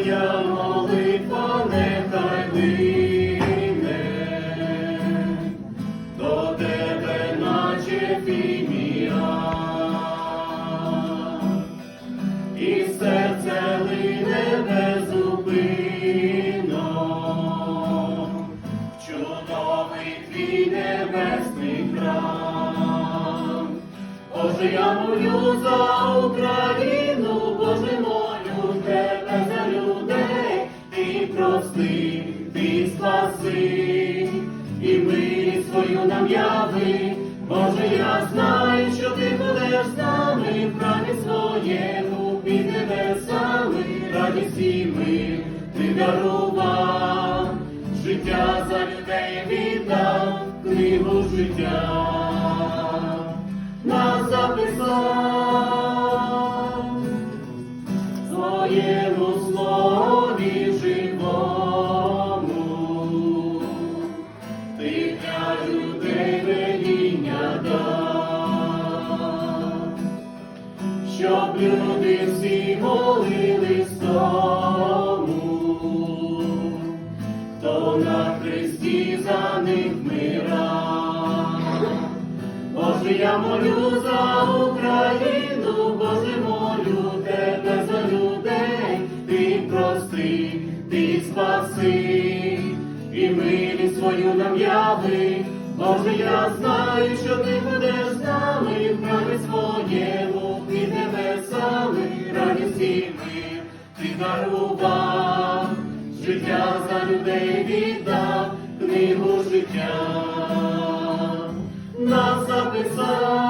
моя молитва нехай лине до тебе, наче фімія, і серце лине безупинно, чудовий твій небесний храм. Боже, я молю за Україну, Боже, молю прости, ти спаси, і милість свою нам яви. Боже, я знаю, що ти будеш з нами. В храмі своєму під небесами, радість і мир ти дарував, життя за людей віддав, книгу життя нас записав. В щоб люди всі молились тому, хто на хресті за них вмирав. Боже, я молю за Україну, Боже, молю тебе за людей, ти прости, ти спаси, і милість свою нам яви. Боже, я знаю, що ти будеш мир. Ти дарував, життя за людей віддав, книгу життя. Нас записав